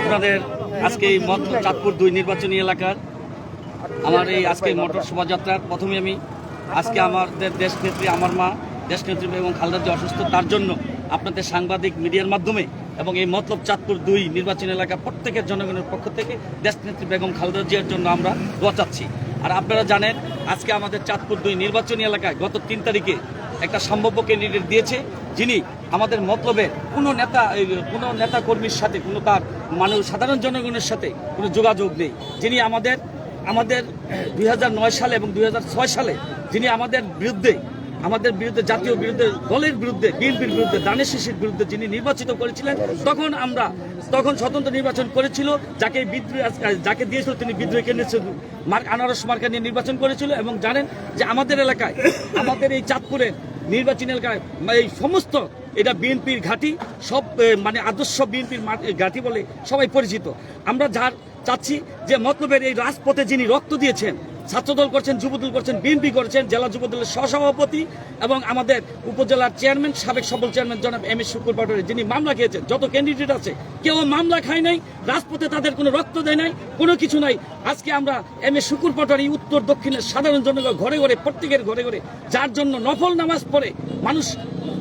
আপনাদের আজকে এই চাঁদপুর দুই নির্বাচনী এলাকার আমার এই আজকে মোটর শোভাযাত্রার প্রথমে আমি আজকে আমাদের দেশ নেত্রী আমার মা দেশ নেত্রী এবং খালেদা যে অসুস্থ তার জন্য আপনাদের সাংবাদিক মিডিয়ার মাধ্যমে এবং এই মতলব চাঁদপুর দুই নির্বাচনী এলাকা প্রত্যেকের জনগণের পক্ষ থেকে দেশ নেত্রী বেগম খালেদা জিয়ার জন্য আমরা দোয়া চাচ্ছি। আর আপনারা জানেন আজকে আমাদের চাঁদপুর দুই নির্বাচনী এলাকায় গত তিন তারিখে একটা সম্ভাব্য ক্যান্ডিডেট দিয়েছে যিনি আমাদের মতলবে কোনো নেতা কোনো নেতা কর্মীর সাথে, কোনো তার মানুষ সাধারণ জনগণের সাথে কোনো যোগাযোগ নেই। যিনি আমাদের আমাদের দুই হাজার নয় সালে এবং দুই হাজার ছয় সালে যিনি আমাদের বিরুদ্ধে আমাদের বিরুদ্ধে, জাতীয় বিরুদ্ধে, দলের বিরুদ্ধে, বিএনপির বিরুদ্ধে, দানের শিশির বিরুদ্ধে যিনি নির্বাচিত করেছিলেন, তখন আমরা, তখন স্বতন্ত্র নির্বাচন করেছিল, যাকে বিদ্রোহী, যাকে দিয়েছিল তিনি বিদ্রোহী কেন্দ্র মার্ক, আনারস মার্কা নিয়ে নির্বাচন করেছিল এবং জানেন যে আমাদের এলাকায়, আমাদের এই চাঁদপুরের নির্বাচনী এলাকায়, এই সমস্ত এটা বিএনপির ঘাঁটি, সব মানে আদর্শ বিএনপির ঘাঁটি বলে সবাই পরিচিত। আমরা যার চাচ্ছি যে মতলবের এই রাজপথে যিনি রক্ত দিয়েছেন, ছাত্রদল করছেন, যুবদল করছেন, বিএনপি করছেন, জেলা যুবদলের সহসভাপতি এবং আমাদের উপজেলার চেয়ারম্যান, সাবেক সফল চেয়ারম্যান জনাব এম এস শুকুর পাটোয়ারি, যিনি মামলা খেয়েছেন, যত ক্যান্ডিডেট আছে, কেউ মামলা খায় নাই, রাজপথে তাদের কোনো রক্ত দেয় নাই, কোনো কিছু নাই। আজকে আমরা এম এস শুকুর পাটোয়ারি, উত্তর দক্ষিণের সাধারণ জনগণ ঘরে ঘরে, প্রত্যেকের ঘরে ঘরে, যার জন্য নফল নামাজ পড়ে, মানুষ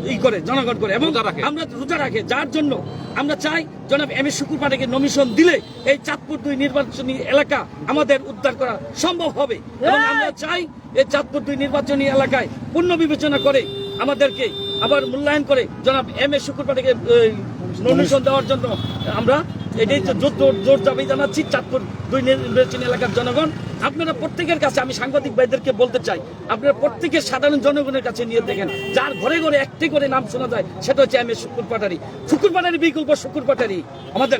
ই করে জনগণ করে। এবং আমরা রোজা রাখে যার জন্য আমরা চাই জনাব এম এস শুকুর পাটাকে নমিশন দিলে এই চাঁদপুর দুই নির্বাচনী এলাকা আমাদের উদ্ধার করা সম্ভব হবে। এবং আমরা চাই এই চাঁদপুর দুই নির্বাচনী এলাকায় পূর্ণ বিবেচনা করে আমাদেরকে আবার মূল্যায়ন করে জনাব এম এস শুকুর পাটাকে নমিশন দেওয়ার জন্য আমরা এটাই জোর জোর- জোর দাবি জানাচ্ছি চাঁদপুর দুই নির্বাচনী এলাকার জনগণ। আপনারা প্রত্যেকের কাছে আমি সাংবাদিক ভাইদেরকে বলতে চাই, আপনারা প্রত্যেকের সাধারণ জনগণের কাছে নিয়ে দেখেন, যার ঘরে ঘরে একটি করে নাম শোনা যায়, সেটা হচ্ছে এম শুকুর পাটারি। শুকুর পাটারি বিকল্প শুকুর পাটারি। আমাদের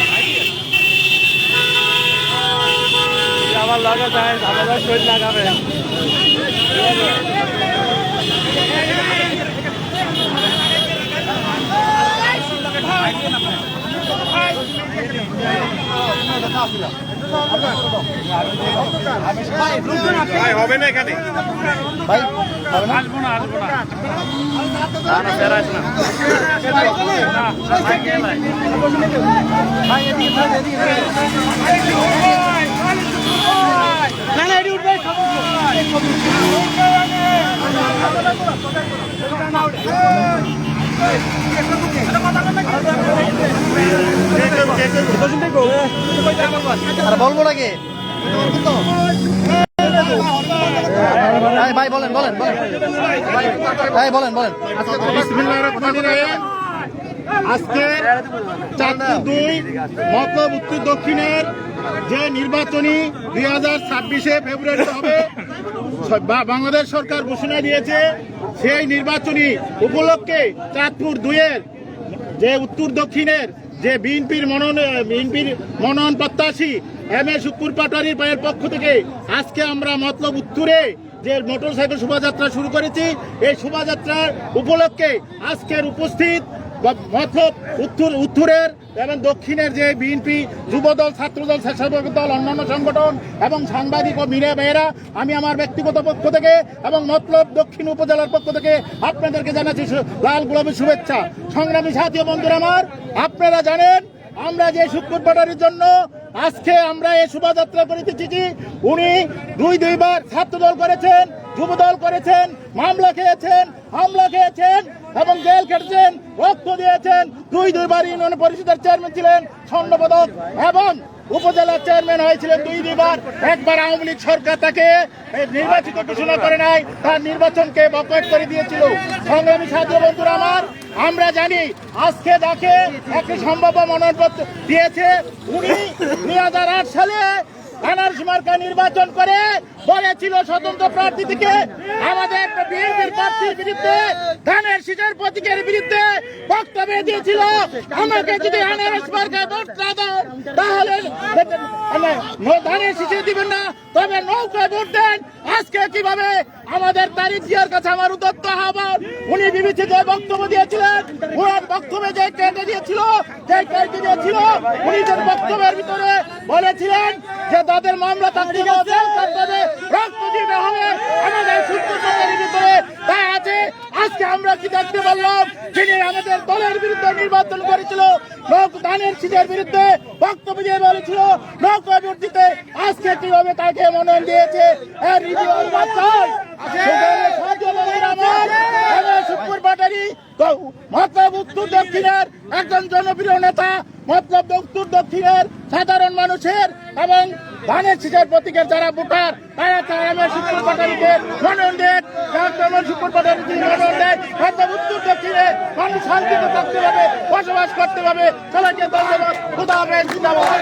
লগে যায় আমাদের শরীর লাগাবে। ভাই হবে না এখানে? আসব না আসব না। না না বেড়াস না না, ভাই গেলাই। আর বলব নাকি? ভাই বলেন বলেন বলেন। ভাই বলেন বলেন। রহমানির রহিম। আজকে চাঁদপুর দুই মতলব উত্তর দক্ষিণের যে নির্বাচনী দুই হাজার ছাব্বিশে ফেব্রুয়ারি হবে বাংলাদেশ সরকার ঘোষণা দিয়েছে, সেই নির্বাচনী উপলক্ষে চাঁদপুর দুইয়ের যে উত্তর দক্ষিণের যে বিএনপির মনোনয়ন বিএনপির মনোনয়ন প্রত্যাশী এম এ শুকুর পাটারির পায়ের পক্ষ থেকে আজকে আমরা মতলব উত্তরে যে মোটরসাইকেল শোভাযাত্রা শুরু করেছি, এই শোভাযাত্রার উপলক্ষে আজকের উপস্থিত মতলব উত্তর উত্তরের এবং দক্ষিণের যে বিএনপি যুবদল, ছাত্রদল স্বেচ্ছাসেবক দল অন্যান্য সংগঠন এবং সাংবাদিক ও মিডিয়া ভাইয়েরা, আমি আমার ব্যক্তিগত পক্ষ থেকে এবং মতলব দক্ষিণ উপজেলার পক্ষ থেকে আপনাদেরকে জানাচ্ছি লাল গোলাপের শুভেচ্ছা। সংগ্রামী সাথী বন্ধুরা আমার, আপনারা জানেন, আমরা যে শুক্র ব্যাটারির জন্য আজকে আমরা এই শোভাযাত্রা করিতেছি কি উনি দুই, দুইবার ছাত্রদল করেছেন, যুবদল করেছেন, মামলা খেয়েছেন, হামলা খেয়েছেন এবং জেল খেটেছেন, রক্ত দিয়েছেন দুই দুইবার ইউনিয়ন পরিষদের চেয়ারম্যান ছিলেন স্বর্ণপদক এবং উপজেলার চেয়ারম্যান হয়েছিলেন দুই দুইবার। একবার আওয়ামী লীগ সরকার তাকে নির্বাচিত ঘোষণা করে নাই, তার নির্বাচনকে বকট করে দিয়েছিল। সংগ্রামী ছাত্র বন্ধুরা আমার, আমরা জানি আজকে যাকে একটি সম্ভাব্য মনোনয়নপত্র দিয়েছে, উনি দুই হাজার আট সালে এনআরসি মার্কা নির্বাচন করে বলেছিল স্বতন্ত্র প্রার্থী থেকে। আমাদের বিএনপির প্রার্থীর বিরুদ্ধে, ধানের শীতের প্রতীকের বিরুদ্ধে বক্তব্য দিয়েছিল। আমাকে যদি আনার মার্কা ভোট না দেন, তাহলে ধানের শীষে দিবেন না, তবে নৌকায় ভোট দেন। আজকে কীভাবে আমাদের তারিখ জিয়ার কাছে আমার উদত্ত আহ্বান? উনি বিবিসিতে বক্তব্য দিয়েছিলেন। ওনার বক্তব্যে যে কেটে দিয়েছিল, যে কেটে দিয়েছিল, উনি তার বক্তব্যের ভিতরে বলেছিলেন যে তাদের মামলা থাকতে দিকে রক্ত দিতে হবে আমাদের সুস্থ আছে। আজকে আমরা কি দেখতে পারলাম? যিনি আমাদের দলের বিরুদ্ধে নির্বাচন করেছিল লোক দানের সিটের বিরুদ্ধে বক্তব্য দিয়ে বলেছিল লোক আজকে কীভাবে তাকে মনোনয়ন দিয়েছে? এর রিভিউ বাচ্চাই শুক্র পাটারি মতলব উত্তর দক্ষিণের একজন জনপ্রিয় নেতা মতলব উত্তর দক্ষিণের সাধারণ মানুষের এবং ধানের শীষের প্রতীকের যারা ভোটার তারা চায় আমার শুক্র পাটারিকে মনোনয়ন দেন। শুক্র যদি মনোনয়ন দেন মতলব উত্তর দক্ষিণে মানুষ শান্তিতে থাকতে পারবে বসবাস করতে পারবে। সবাইকে ধন্যবাদ। খুদা জিন্দাবাদ।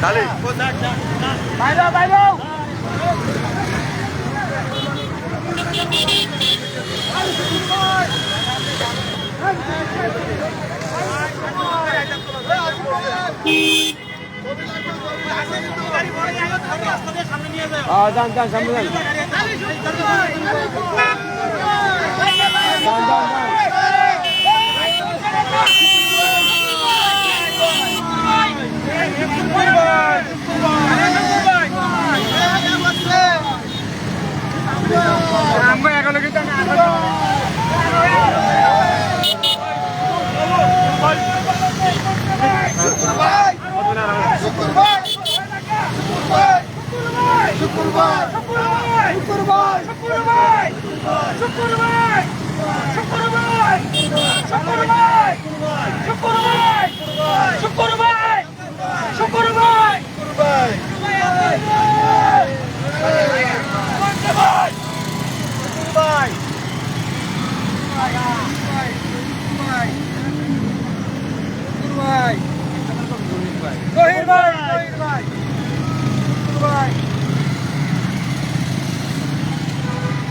Dale. Bailo, bailo. Bailo, bailo. যান যান সামনে যান। যান যান যান। ভাই শুকুর ভাই শুকুর ভাই শুকুর ভাই শুকুর ভাই শুকুর ভাই শুকুর ভাই শুকুর ভাই শুকুর ভাই শুকুর ভাই Go ahead, Mike.